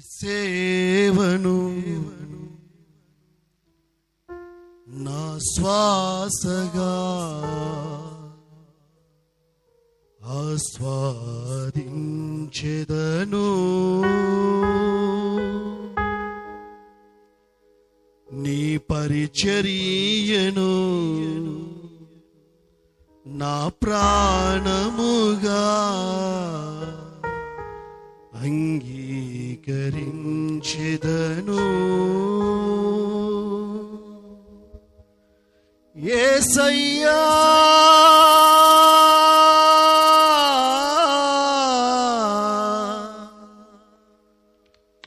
సేవను. నా శ్వాసగా ఆస్వాదించెదను. నీ పరిచర్యను నా ప్రాణముగా అంగీ స్వీకరించిదను. ఏసయ్యా!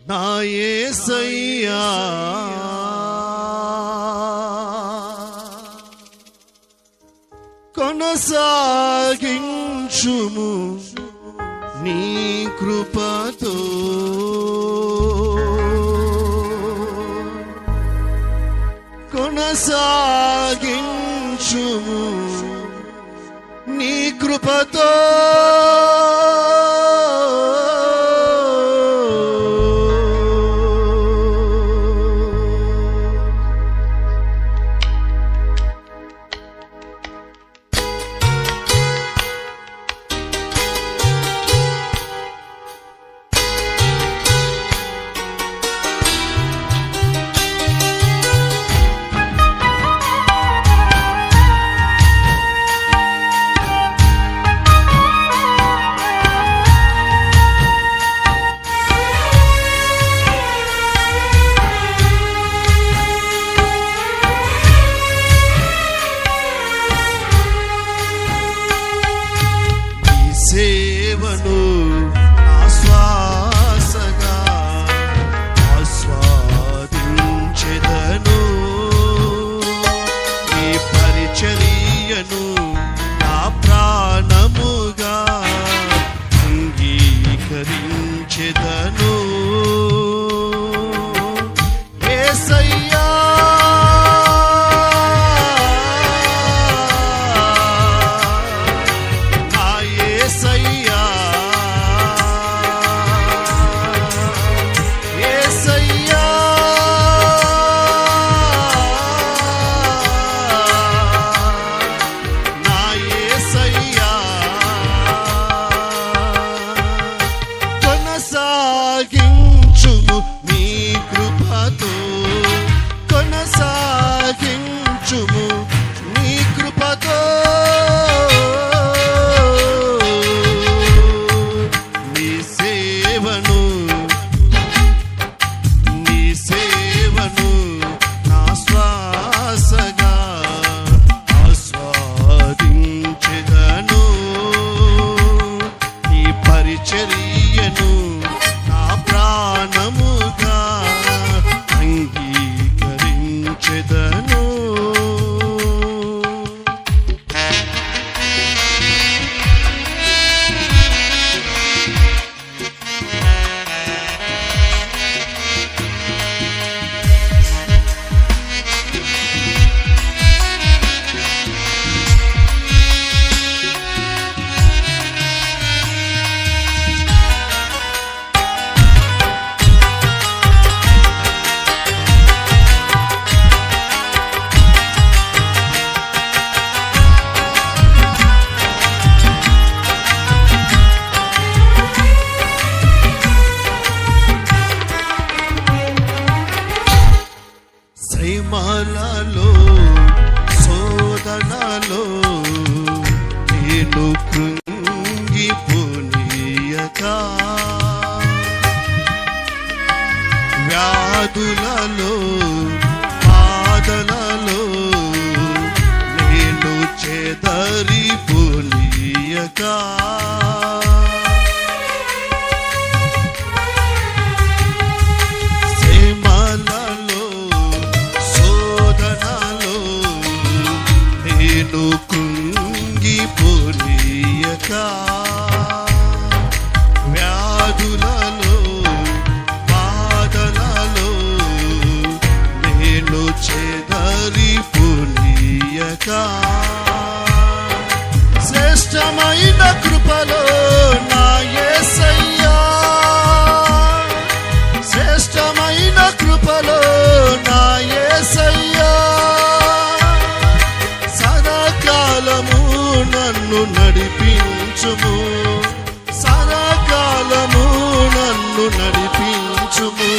నా ఏసయ్యా! కొనసాగించుము నీ కృపతో. కొనసాగించు నీ కృపతో శ్రీమాలలో శోధనలో నేను కృంగిపోనీయక వ్యాధులలో బాధలలో నేను చెదరిపోనీయక గాక శ్రేష్టమైన కృపలో నా ఏసయ్యా. శ్రేష్టమైన కృపలో నా ఏసయ్యా. సదాకాలము నన్ను నడిపించుము. సదాకాలము నన్ను నడిపించుము.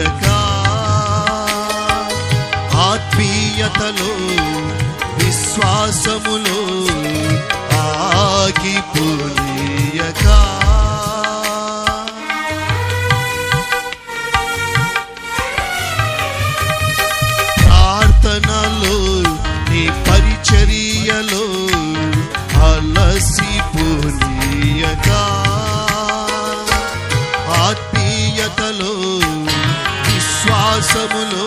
తెలియక ఆత్మీయతలో విశ్వాసములో ఆగిపోనీయక ప్రార్థనలో నీ పరిచర్యలో అలసిపోనీయక ఆత్మీయతలో విశ్వాసములో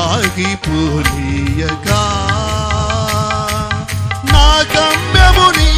ఆగిపోలీయగా నా గమ్యముని